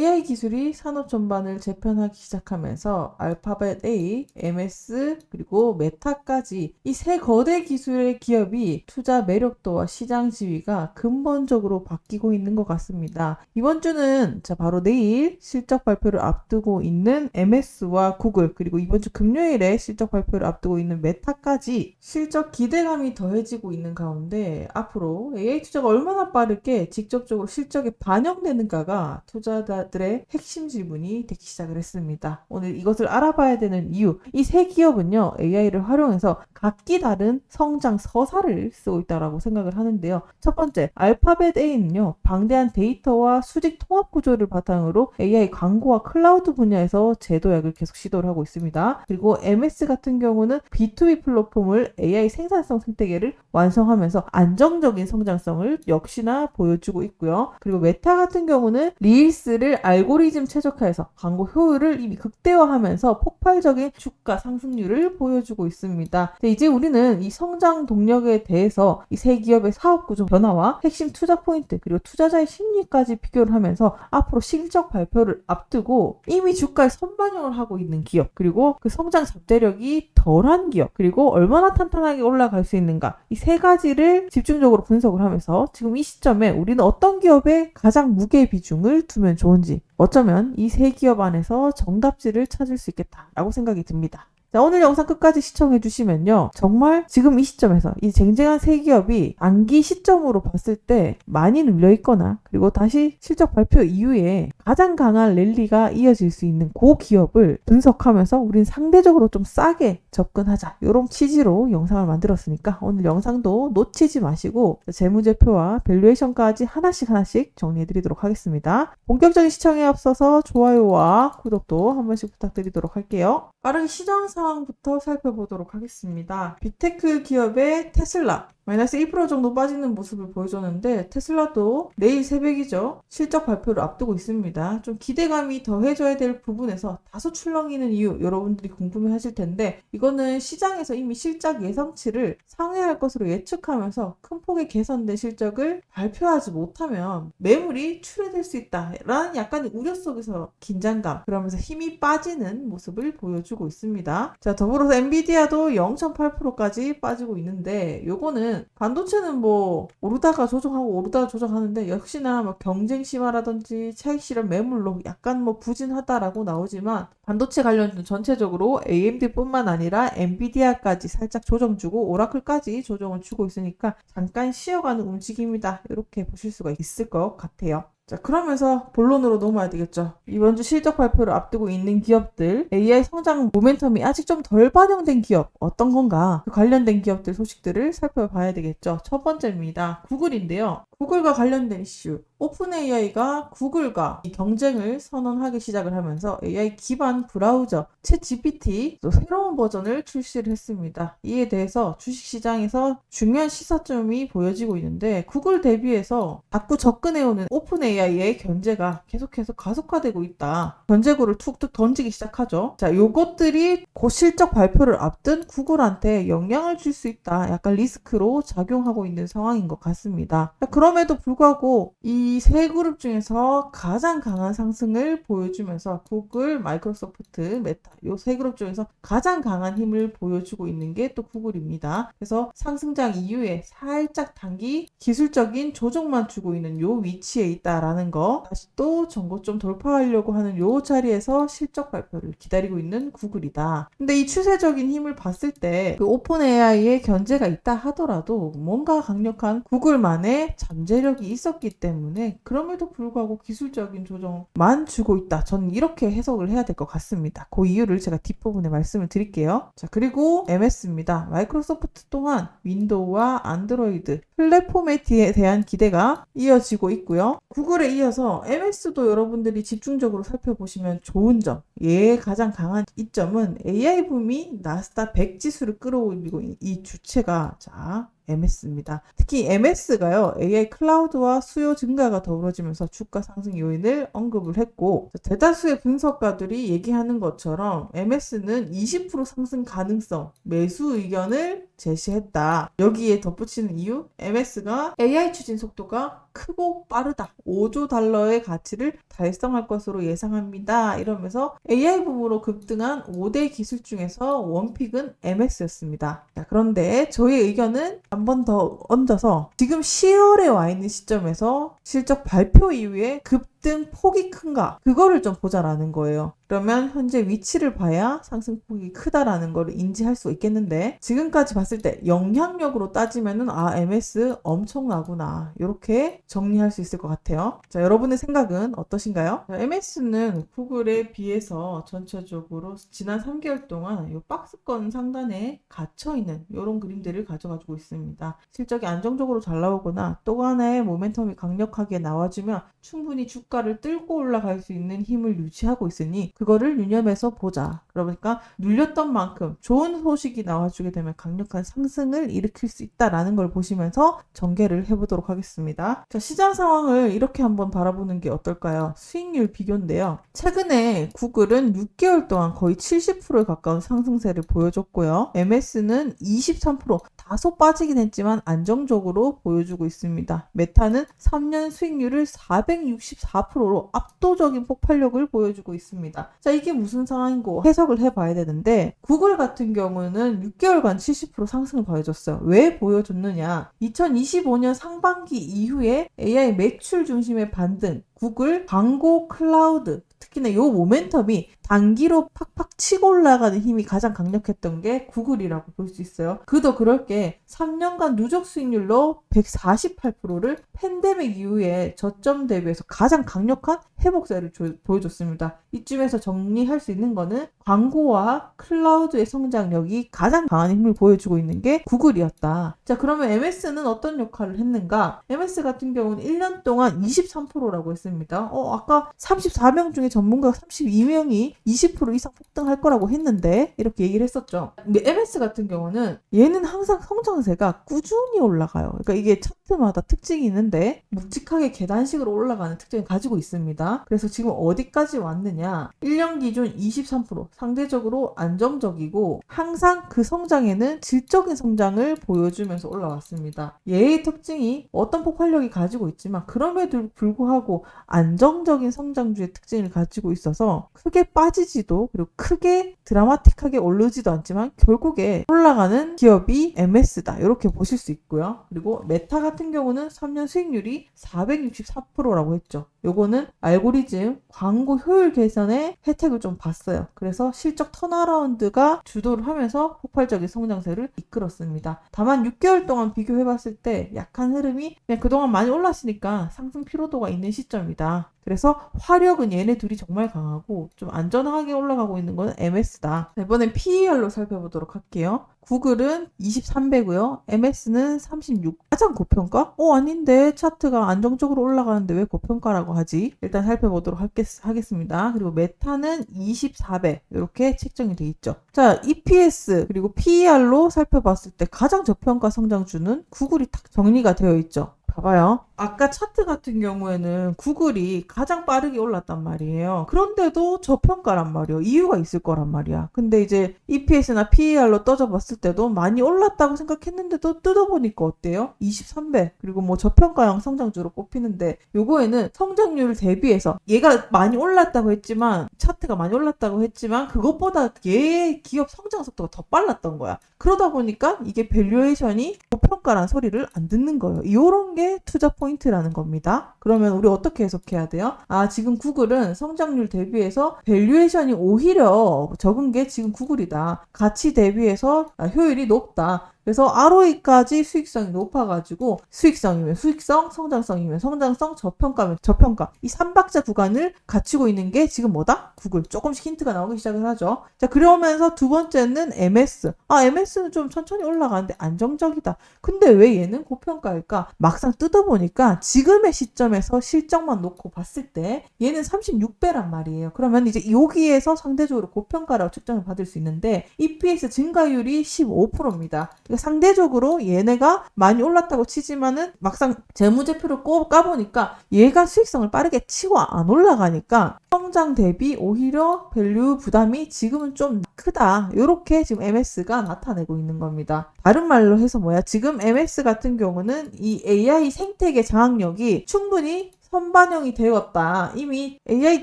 AI 기술이 산업 전반을 재편하기 시작하면서 알파벳 A, MS, 그리고 메타까지 이 세 거대 기술의 기업이 투자 매력도와 시장 지위가 근본적으로 바뀌고 있는 것 같습니다. 이번 주는 자 바로 내일 실적 발표를 앞두고 있는 MS와 구글 그리고 이번 주 금요일에 실적 발표를 앞두고 있는 메타까지 실적 기대감이 더해지고 있는 가운데 앞으로 AI 투자가 얼마나 빠르게 직접적으로 실적에 반영되는가가 투자자 들의 핵심 질문이 되기 시작을 했습니다. 오늘 이것을 알아봐야 되는 이유 이 세 기업은요 AI를 활용해서 각기 다른 성장 서사를 쓰고 있다라고 생각을 하는데요. 첫 번째 알파벳 A는요 방대한 데이터와 수직 통합 구조를 바탕으로 AI 광고와 클라우드 분야에서 제도약을 계속 시도를 하고 있습니다. 그리고 MS 같은 경우는 B2B 플랫폼을 AI 생산성 생태계를 완성하면서 안정적인 성장성을 역시나 보여주고 있고요. 그리고 메타 같은 경우는 릴스를 알고리즘 최적화해서 광고 효율을 이미 극대화하면서 폭발적인 주가 상승률을 보여주고 있습니다. 이제 우리는 이 성장 동력에 대해서 이 세 기업의 사업 구조 변화와 핵심 투자 포인트 그리고 투자자의 심리까지 비교를 하면서 앞으로 실적 발표를 앞두고 이미 주가에 선반영을 하고 있는 기업 그리고 그 성장 잠재력이 덜한 기업 그리고 얼마나 탄탄하게 올라갈 수 있는가 이 세 가지를 집중적으로 분석을 하면서 지금 이 시점에 우리는 어떤 기업에 가장 무게 비중을 두면 좋은지 어쩌면 이 세 기업 안에서 정답지를 찾을 수 있겠다라고 생각이 듭니다. 자, 오늘 영상 끝까지 시청해 주시면요. 정말 지금 이 시점에서 이 쟁쟁한 세 기업이 안기 시점으로 봤을 때 많이 눌려 있거나 그리고 다시 실적 발표 이후에 가장 강한 랠리가 이어질 수 있는 그 기업을 분석하면서 우린 상대적으로 좀 싸게 접근하자. 이런 취지로 영상을 만들었으니까 오늘 영상도 놓치지 마시고 재무제표와 밸류에이션까지 하나씩 하나씩 정리해 드리도록 하겠습니다. 본격적인 시청에 앞서서 좋아요와 구독도 한 번씩 부탁드리도록 할게요. 빠르게 시장 상 황부터 살펴보도록 하겠습니다. 빅테크 기업의 테슬라 마이너스 1% 정도 빠지는 모습을 보여줬는데 테슬라도 내일 새벽이죠. 실적 발표를 앞두고 있습니다. 좀 기대감이 더해져야 될 부분에서 다소 출렁이는 이유 여러분들이 궁금해 하실 텐데 이거는 시장에서 이미 실적 예상치를 상회할 것으로 예측하면서 큰 폭의 개선된 실적을 발표하지 못하면 매물이 출회될 수 있다라는 약간의 우려 속에서 긴장감 그러면서 힘이 빠지는 모습을 보여주고 있습니다. 자 더불어서 엔비디아도 0.8%까지 빠지고 있는데 요거는 반도체는 뭐 오르다가 조정하고 오르다가 조정하는데 역시나 뭐 경쟁 심화라든지 차익 실현 매물로 약간 뭐 부진하다라고 나오지만 반도체 관련주 전체적으로 AMD뿐만 아니라 엔비디아까지 살짝 조정 주고 오라클까지 조정을 주고 있으니까 잠깐 쉬어가는 움직임이다 이렇게 보실 수가 있을 것 같아요. 자, 그러면서 본론으로 넘어야 되겠죠. 이번 주 실적 발표를 앞두고 있는 기업들, AI 성장 모멘텀이 아직 좀 덜 반영된 기업, 어떤 건가? 그 관련된 기업들 소식들을 살펴봐야 되겠죠. 첫 번째입니다. 구글인데요. 구글과 관련된 이슈. 오픈 AI가 구글과 경쟁을 선언하기 시작을 하면서 AI 기반 브라우저 챗 GPT 또 새로운 버전을 출시를 했습니다. 이에 대해서 주식시장에서 중요한 시사점이 보여지고 있는데 구글 대비해서 자꾸 접근해오는 오픈 AI의 견제가 계속해서 가속화되고 있다. 견제구를 툭툭 던지기 시작하죠. 자, 요것들이 곧 실적 발표를 앞둔 구글한테 영향을 줄 수 있다. 약간 리스크로 작용하고 있는 상황인 것 같습니다. 그 럼에도 불구하고 이 이세 그룹 중에서 가장 강한 상승을 보여주면서 구글, 마이크로소프트, 메타 이세 그룹 중에서 가장 강한 힘을 보여주고 있는 게 또 구글입니다. 그래서 상승장 이후에 살짝 단기 기술적인 조정만 주고 있는 요 위치에 있다라는 거 다시 또 전고 좀 돌파하려고 하는 요 자리에서 실적 발표를 기다리고 있는 구글이다. 근데 이 추세적인 힘을 봤을 때 그 오픈 AI의 견제가 있다 하더라도 뭔가 강력한 구글만의 잠재력이 있었기 때문에 그럼에도 불구하고 기술적인 조정만 주고 있다. 저는 이렇게 해석을 해야 될 것 같습니다. 그 이유를 제가 뒷부분에 말씀을 드릴게요. 자, 그리고 MS입니다. 마이크로소프트 또한 윈도우와 안드로이드 플랫폼에 대한 기대가 이어지고 있고요. 구글에 이어서 MS도 여러분들이 집중적으로 살펴보시면 좋은 점, 얘의 가장 강한 이점은 AI 붐이 나스닥 100 지수를 끌어올리고 이 주체가 자 MS입니다. 특히 MS가요, AI 클라우드와 수요 증가가 더불어지면서 주가 상승 요인을 언급을 했고, 대다수의 분석가들이 얘기하는 것처럼 MS는 20% 상승 가능성, 매수 의견을 제시했다. 여기에 덧붙이는 이유, MS가 AI 추진 속도가 크고 빠르다. 5조 달러의 가치를 달성할 것으로 예상합니다. 이러면서 AI 붐으로 급등한 5대 기술 중에서 원픽은 MS였습니다. 자, 그런데 저의 의견은 한 번 더 얹어서 지금 10월에 와 있는 시점에서 실적 발표 이후에 급등 폭이 큰가? 그거를 좀 보자라는 거예요. 그러면 현재 위치를 봐야 상승폭이 크다라는 걸 인지할 수 있겠는데 지금까지 봤을 때 영향력으로 따지면은 아 MS 엄청나구나 이렇게 정리할 수 있을 것 같아요. 자 여러분의 생각은 어떠신가요? MS는 구글에 비해서 전체적으로 지난 3개월 동안 이 박스권 상단에 갇혀 있는 이런 그림들을 가져가지고 있습니다. 실적이 안정적으로 잘 나오거나 또 하나의 모멘텀이 강력하게 나와주면 충분히 주 가를 뚫고 올라갈 수 있는 힘을 유지하고 있으니 그거를 유념해서 보자. 그러니까 눌렸던 만큼 좋은 소식이 나와주게 되면 강력한 상승을 일으킬 수 있다라는 걸 보시면서 전개를 해보도록 하겠습니다. 자, 시장 상황을 이렇게 한번 바라보는 게 어떨까요? 수익률 비교인데요. 최근에 구글은 6개월 동안 거의 70%에 가까운 상승세를 보여줬고요. MS는 23% 다소 빠지긴 했지만 안정적으로 보여주고 있습니다. 메타는 3년 수익률을 464%로 압도적인 폭발력을 보여주고 있습니다. 자, 이게 무슨 상황인고 해석을 해봐야 되는데 구글 같은 경우는 6개월간 70% 상승을 보여줬어요. 왜 보여줬느냐? 2025년 상반기 이후에 AI 매출 중심의 반등, 구글 광고 클라우드 특히나 요 모멘텀이 단기로 팍팍 치고 올라가는 힘이 가장 강력했던 게 구글이라고 볼 수 있어요. 그도 그럴 게 3년간 누적 수익률로 148%를 팬데믹 이후에 저점 대비해서 가장 강력한 회복세를 조- 보여줬습니다. 이쯤에서 정리할 수 있는 거는 광고와 클라우드의 성장력이 가장 강한 힘을 보여주고 있는 게 구글이었다. 자, 그러면 MS는 어떤 역할을 했는가? MS 같은 경우는 1년 동안 23%라고 했습니다. 어, 아까 34명 중에 전문가 32명이 20% 이상 폭등할 거라고 했는데 이렇게 얘기를 했었죠. 근데 MS 같은 경우는 얘는 항상 성장세가 꾸준히 올라가요. 그러니까 이게 차트마다 특징이 있는데 묵직하게 계단식으로 올라가는 특징을 가지고 있습니다. 그래서 지금 어디까지 왔느냐? 1년 기준 23% 상대적으로 안정적이고 항상 그 성장에는 질적인 성장을 보여주면서 올라왔습니다. 얘의 특징이 어떤 폭발력이 가지고 있지만 그럼에도 불구하고 안정적인 성장주의 특징을 가지고 있어서 크게 빠지 지도 그리고 크게 드라마틱하게 오르지도 않지만 결국에 올라가는 기업이 MS다 이렇게 보실 수 있고요. 그리고 메타 같은 경우는 3년 수익률이 464%라고 했죠. 요거는 알고리즘 광고 효율 개선의 혜택을 좀 봤어요. 그래서 실적 턴어라운드가 주도를 하면서 폭발적인 성장세를 이끌었습니다. 다만 6개월 동안 비교해봤을 때 약한 흐름이 그냥 그동안 많이 올랐으니까 상승 피로도가 있는 시점이다. 그래서 화력은 얘네 둘이 정말 강하고 좀 안전하게 올라가고 있는 거는 MS다. 이번엔 PER로 살펴보도록 할게요. 구글은 23배고요. MS는 36. 가장 고평가? 어 아닌데 차트가 안정적으로 올라가는데 왜 고평가라고 하지? 일단 살펴보도록 하겠, 하겠습니다. 그리고 메타는 24배 이렇게 책정이 돼 있죠. 자 EPS 그리고 PER로 살펴봤을 때 가장 저평가 성장주는 구글이 딱 정리가 되어 있죠. 봐봐요. 아까 차트 같은 경우에는 구글이 가장 빠르게 올랐단 말이에요. 그런데도 저평가란 말이에요. 이유가 있을 거란 말이야. 근데 이제 EPS나 PER로 떠져봤을 때도 많이 올랐다고 생각했는데도 뜯어보니까 어때요? 23배. 그리고 뭐 저평가형 성장주로 꼽히는데 요거에는 성장률 대비해서 얘가 많이 올랐다고 했지만 차트가 많이 올랐다고 했지만 그것보다 얘 기업 성장 속도가 더 빨랐던 거야. 그러다 보니까 이게 밸류에이션이 고평가란 소리를 안 듣는 거예요. 이런 게 투자 포인트라는 겁니다. 그러면 우리 어떻게 해석해야 돼요? 아, 지금 구글은 성장률 대비해서 밸류에이션이 오히려 적은 게 지금 구글이다. 가치 대비해서 아, 효율이 높다. 그래서 ROE까지 수익성이 높아가지고 수익성이면 수익성, 성장성이면 성장성, 저평가면 저평가 이 3박자 구간을 갖추고 있는 게 지금 뭐다? 구글 조금씩 힌트가 나오기 시작을 하죠. 자 그러면서 두 번째는 MS 아 MS는 좀 천천히 올라가는데 안정적이다. 근데 왜 얘는 고평가일까? 막상 뜯어보니까 지금의 시점에서 실적만 놓고 봤을 때 얘는 36배란 말이에요. 그러면 이제 여기에서 상대적으로 고평가라고 측정을 받을 수 있는데 EPS 증가율이 15%입니다. 그러니까 상대적으로 얘네가 많이 올랐다고 치지만은 막상 재무제표를 꼽 까보니까 얘가 수익성을 빠르게 치고 안 올라가니까 성장 대비 오히려 밸류 부담이 지금은 좀 크다. 이렇게 지금 MS가 나타내고 있는 겁니다. 다른 말로 해서 뭐야? 지금 MS 같은 경우는 이 AI 생태계 장악력이 충분히 선반영이 되었다. 이미 AI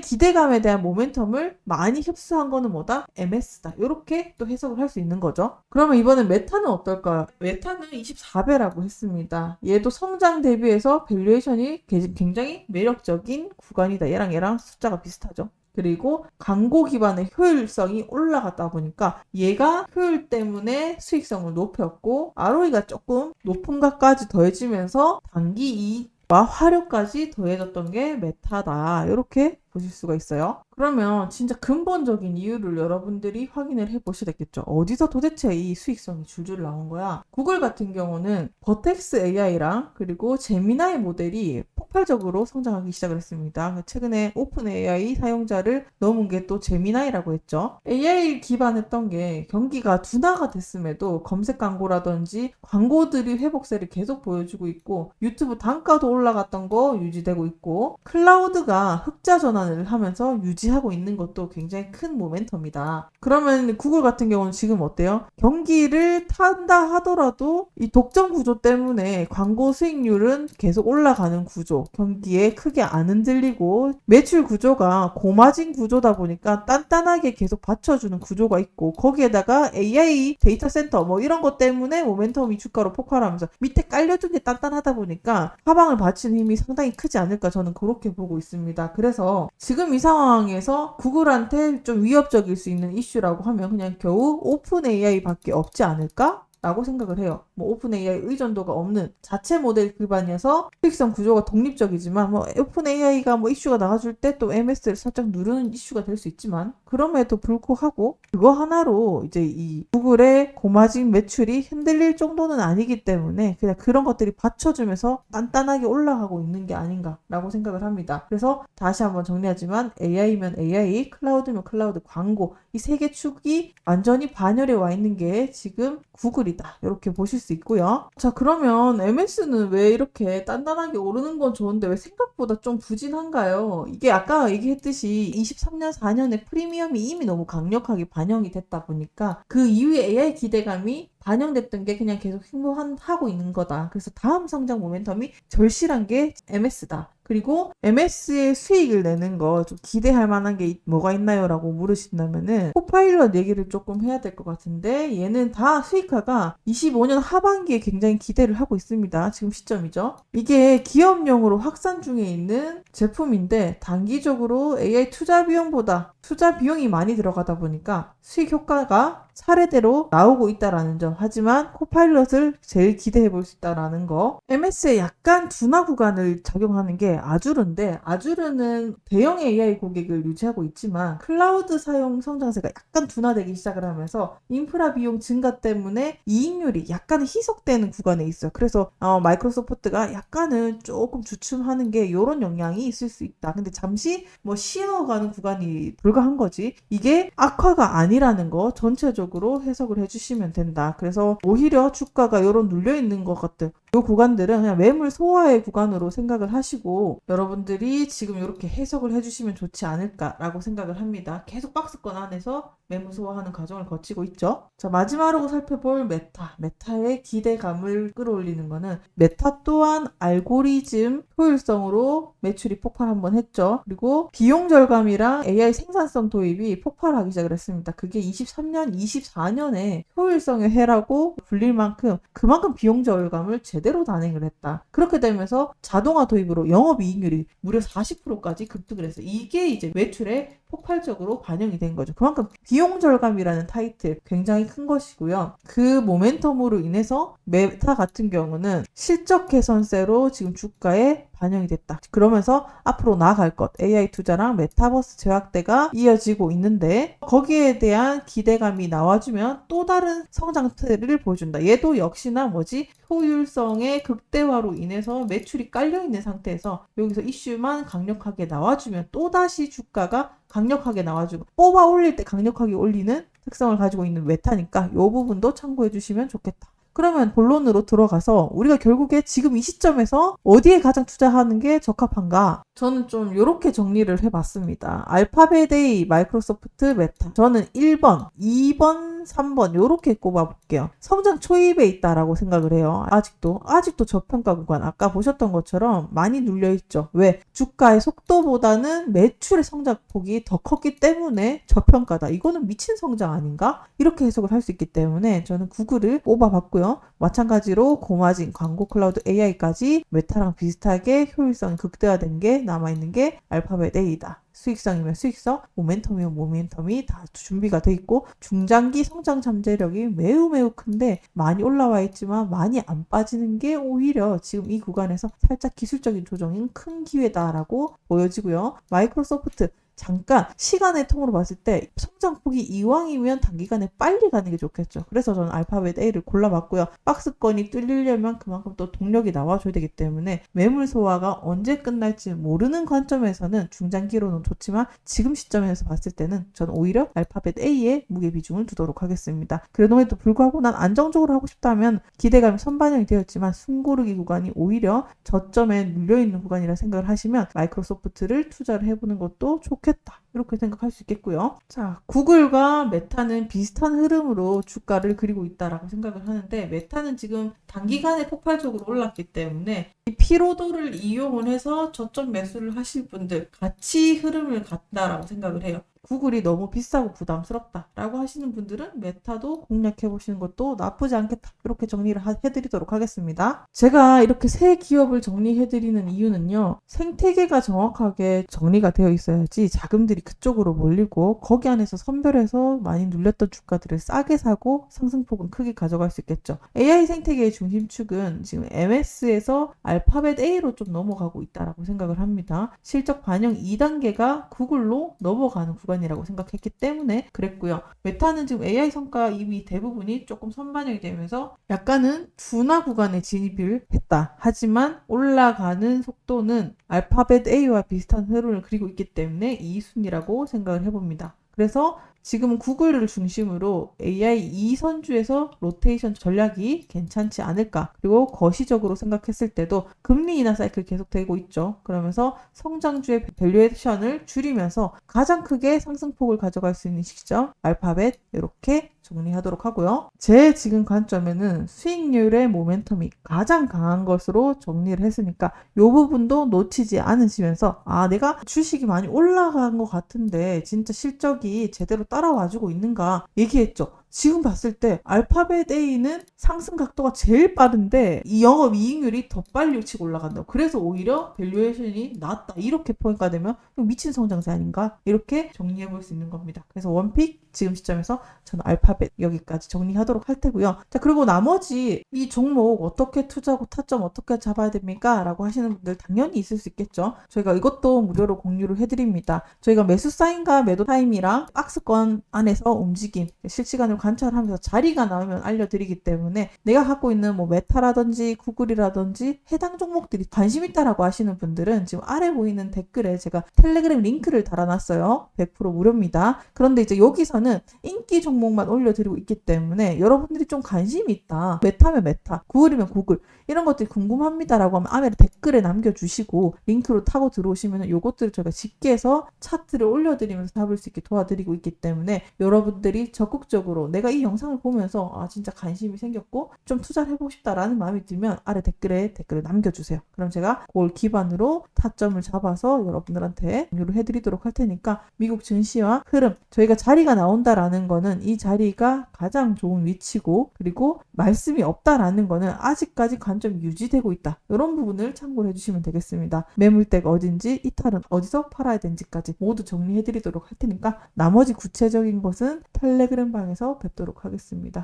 기대감에 대한 모멘텀을 많이 흡수한 거는 뭐다? MS다. 이렇게 또 해석을 할 수 있는 거죠. 그러면 이번엔 메타는 어떨까요? 메타는 24배라고 했습니다. 얘도 성장 대비해서 밸류에이션이 굉장히 매력적인 구간이다. 얘랑 얘랑 숫자가 비슷하죠. 그리고 광고 기반의 효율성이 올라갔다 보니까 얘가 효율 때문에 수익성을 높였고 ROE가 조금 높은 것까지 더해지면서 단기 이익 과 화력까지 더해졌던 게 메타다. 이렇게 보실 수가 있어요. 그러면 진짜 근본적인 이유를 여러분들이 확인을 해 보셔야 되겠죠. 어디서 도대체 이 수익성이 줄줄 나온 거야? 구글 같은 경우는 버텍스 AI랑 그리고 제미나이 모델이 폭발적으로 성장하기 시작을 했습니다. 최근에 오픈 AI 사용자를 넘은 게 또 제미나이라고 했죠. AI 기반했던 게 경기가 둔화가 됐음에도 검색 광고라든지 광고들이 회복세를 계속 보여주고 있고 유튜브 단가도 올라갔던 거 유지되고 있고 클라우드가 흑자 전환 을 하면서 유지하고 있는 것도 굉장히 큰 모멘텀이다. 그러면 구글 같은 경우는 지금 어때요? 경기를 탄다 하더라도 이 독점 구조 때문에 광고 수익률은 계속 올라가는 구조, 경기에 크게 안 흔들리고 매출 구조가 고마진 구조다 보니까 단단하게 계속 받쳐주는 구조가 있고 거기에다가 AI 데이터 센터 뭐 이런 것 때문에 모멘텀이 주가로 폭발하면서 밑에 깔려준 게 단단하다 보니까 하방을 받치는 힘이 상당히 크지 않을까 저는 그렇게 보고 있습니다. 그래서 지금 이 상황에서 구글한테 좀 위협적일 수 있는 이슈라고 하면 그냥 겨우 오픈 AI밖에 없지 않을까? 라고 생각을 해요. 뭐 오픈 AI 의존도가 없는 자체 모델 기반이어서 수익성 구조가 독립적이지만 뭐 오픈 AI가 뭐 이슈가 나와줄 때 또 MS를 살짝 누르는 이슈가 될 수 있지만 그럼에도 불구하고 그거 하나로 이제 이 구글의 고마진 매출이 흔들릴 정도는 아니기 때문에 그냥 그런 것들이 받쳐주면서 단단하게 올라가고 있는 게 아닌가라고 생각을 합니다. 그래서 다시 한번 정리하지만 AI면 AI, 클라우드면 클라우드 광고 이 세 개 축이 완전히 반열에 와 있는 게 지금 구글이다. 이렇게 보실 수 있고요. 자, 그러면 MS는 왜 이렇게 단단하게 오르는 건 좋은데 왜 생각보다 좀 부진한가요? 이게 아까 얘기했듯이 23년, 4년에 프리미엄이 이미 너무 강력하게 반영이 됐다 보니까 그 이후에 AI 기대감이 반영됐던 게 그냥 계속 횡보하고 있는 거다. 그래서 다음 성장 모멘텀이 절실한 게 MS다. 그리고 MS의 수익을 내는 거 좀 기대할 만한 게 뭐가 있나요? 라고 물으신다면은 코파일럿 얘기를 조금 해야 될 것 같은데 얘는 다 수익화가 25년 하반기에 굉장히 기대를 하고 있습니다. 지금 시점이죠. 이게 기업용으로 확산 중에 있는 제품인데 단기적으로 AI 투자 비용보다 투자 비용이 많이 들어가다 보니까 수익 효과가 차례대로 나오고 있다라는 점. 하지만 코파일럿을 제일 기대해 볼 수 있다라는 거. MS에 약간 둔화 구간을 적용하는 게 아주르인데 아주르는 대형 AI 고객을 유지하고 있지만 클라우드 사용 성장세가 약간 둔화되기 시작을 하면서 인프라 비용 증가 때문에 이익률이 약간 희석되는 구간에 있어요. 그래서 어, 마이크로소프트가 약간은 조금 주춤하는 게 이런 영향이 있을 수 있다. 근데 잠시 뭐 쉬어가는 구간이 불가한 거지. 이게 악화가 아니라는 거 전체적으로 해석을 해주시면 된다. 그래서 오히려 주가가 이런 눌려 있는 것 같은 이 구간들은 그냥 매물 소화의 구간으로 생각을 하시고 여러분들이 지금 이렇게 해석을 해주시면 좋지 않을까라고 생각을 합니다. 계속 박스권 안에서 매물 소화하는 과정을 거치고 있죠. 자 마지막으로 살펴볼 메타. 메타의 기대감을 끌어올리는 거는 메타 또한 알고리즘 효율성으로 매출이 폭발 한번 했죠. 그리고 비용 절감이랑 AI 생산성 도입이 폭발하기 시작을 했습니다. 그게 23년, 24년에 효율성의 해라고 불릴 만큼 그만큼 비용 절감을 제 대로 단행을 했다. 그렇게 되면서 자동화 도입으로 영업이익률이 무려 40%까지 급등을 했어요. 이게 이제 매출에 폭발적으로 반영이 된 거죠. 그만큼 비용 절감이라는 타이틀 굉장히 큰 것이고요. 그 모멘텀으로 인해서 메타 같은 경우는 실적 개선세로 지금 주가에 반영이 됐다. 그러면서 앞으로 나아갈 것 AI 투자랑 메타버스 재확대가 이어지고 있는데 거기에 대한 기대감이 나와주면 또 다른 성장 트를 보여준다. 얘도 역시나 뭐지 효율성의 극대화로 인해서 매출이 깔려 있는 상태에서 여기서 이슈만 강력하게 나와주면 또 다시 주가가 강력하게 나와주고 뽑아 올릴 때 강력하게 올리는 특성을 가지고 있는 메타니까 이 부분도 참고해 주시면 좋겠다. 그러면 본론으로 들어가서 우리가 결국에 지금 이 시점에서 어디에 가장 투자하는 게 적합한가? 저는 좀 이렇게 정리를 해봤습니다. 알파벳 A, 마이크로소프트, 메타. 저는 1번, 2번, 3번 이렇게 꼽아볼게요. 성장 초입에 있다라고 생각을 해요. 아직도 아직도 저평가 구간 아까 보셨던 것처럼 많이 눌려 있죠. 왜? 주가의 속도보다는 매출의 성장폭이 더 컸기 때문에 저평가다. 이거는 미친 성장 아닌가? 이렇게 해석을 할 수 있기 때문에 저는 구글을 꼽아봤고요. 마찬가지로 고마진, 광고 클라우드 AI까지 메타랑 비슷하게 효율성이 극대화된 게 남아있는 게 알파벳 A다. 수익성이면 수익성, 모멘텀이면 모멘텀이 다 준비가 돼 있고 중장기 성장 잠재력이 매우 매우 큰데 많이 올라와 있지만 많이 안 빠지는 게 오히려 지금 이 구간에서 살짝 기술적인 조정인 큰 기회다라고 보여지고요. 마이크로소프트 잠깐 시간의 통으로 봤을 때 성장폭이 이왕이면 단기간에 빨리 가는 게 좋겠죠. 그래서 저는 알파벳 A를 골라봤고요. 박스권이 뚫리려면 그만큼 또 동력이 나와줘야 되기 때문에 매물 소화가 언제 끝날지 모르는 관점에서는 중장기로는 좋지만 지금 시점에서 봤을 때는 저는 오히려 알파벳 A에 무게 비중을 두도록 하겠습니다. 그래도 불구하고 난 안정적으로 하고 싶다면 기대감이 선반영이 되었지만 숨고르기 구간이 오히려 저점에 눌려있는 구간이라 생각을 하시면 마이크로소프트를 투자를 해보는 것도 좋겠 다. 이렇게 생각할 수 있겠고요. 자, 구글과 메타는 비슷한 흐름으로 주가를 그리고 있다라고 생각을 하는데 메타는 지금 단기간에 폭발적으로 올랐기 때문에 이 피로도를 이용을 해서 저점 매수를 하실 분들 같이 흐름을 갖다라고 생각을 해요. 구글이 너무 비싸고 부담스럽다 라고 하시는 분들은 메타도 공략해 보시는 것도 나쁘지 않겠다. 이렇게 정리를 하- 해드리도록 하겠습니다. 제가 이렇게 새 기업을 정리해 드리는 이유는요. 생태계가 정확하게 정리가 되어 있어야지 자금들이 그쪽으로 몰리고 거기 안에서 선별해서 많이 눌렸던 주가들을 싸게 사고 상승폭은 크게 가져갈 수 있겠죠. AI 생태계의 중심축은 지금 MS에서 알파벳 A로 좀 넘어가고 있다라고 생각을 합니다. 실적 반영 2단계가 구글로 넘어가는 구간 이라고 생각했기 때문에 그랬고요. 메타는 지금 AI 성과 이미 대부분이 조금 선반영이 되면서 약간은 둔화 구간에 진입을 했다. 하지만 올라가는 속도는 알파벳 A와 비슷한 흐름을 그리고 있기 때문에 2순위라고 생각을 해봅니다. 그래서 지금 구글을 중심으로 AI 2선주에서 로테이션 전략이 괜찮지 않을까. 그리고 거시적으로 생각했을 때도 금리 인하 사이클 계속되고 있죠. 그러면서 성장주의 밸류에이션을 줄이면서 가장 크게 상승폭을 가져갈 수 있는 시점 알파벳 이렇게 정리하도록 하고요. 제 지금 관점에는 수익률의 모멘텀이 가장 강한 것으로 정리를 했으니까 이 부분도 놓치지 않으시면서 아 내가 주식이 많이 올라간 것 같은데 진짜 실적이 제대로 따라와주고 있는가 얘기했죠. 지금 봤을 때 알파벳 A는 상승 각도가 제일 빠른데 이 영업 이익률이 더 빨리 치고 올라간다. 그래서 오히려 밸류에이션이 낮다. 이렇게 평가 되면 미친 성장세 아닌가? 이렇게 정리해 볼 수 있는 겁니다. 그래서 원픽 지금 시점에서 저는 알파벳 여기까지 정리하도록 할 테고요. 자, 그리고 나머지 이 종목 어떻게 투자하고 타점 어떻게 잡아야 됩니까? 라고 하시는 분들 당연히 있을 수 있겠죠. 저희가 이것도 무료로 공유를 해드립니다. 저희가 매수 사인과 매도 타임이랑 박스권 안에서 움직임, 실시간으로 관찰하면서 자리가 나오면 알려드리기 때문에 내가 갖고 있는 뭐 메타라든지 구글이라든지 해당 종목들이 관심 있다라고 하시는 분들은 지금 아래 보이는 댓글에 제가 텔레그램 링크를 달아놨어요. 100% 무료입니다. 그런데 이제 여기서는 인기 종목만 올려드리고 있기 때문에 여러분들이 좀 관심이 있다. 메타면 메타, 구글이면 구글 이런 것들이 궁금합니다라고 하면 아래 댓글에 남겨주시고 링크로 타고 들어오시면 요것들을 저희가 집계해서 차트를 올려드리면서 잡을 수 있게 도와드리고 있기 때문에 여러분들이 적극적으 로 내가 이 영상을 보면서 아 진짜 관심이 생겼고 좀 투자를 해보고 싶다라는 마음이 들면 아래 댓글에 댓글을 남겨주세요. 그럼 제가 그걸 기반으로 타점을 잡아서 여러분들한테 공유를 해드리도록 할 테니까 미국 증시와 흐름 저희가 자리가 나온다라는 거는 이 자리가 가장 좋은 위치고 그리고 말씀이 없다라는 거는 아직까지 관점이 유지되고 있다. 이런 부분을 참고를 해주시면 되겠습니다. 매물대가 어딘지 이탈은 어디서 팔아야 되는지까지 모두 정리해드리도록 할 테니까 나머지 구체적인 것은 텔레그램 방에서 뵙도록 하겠습니다.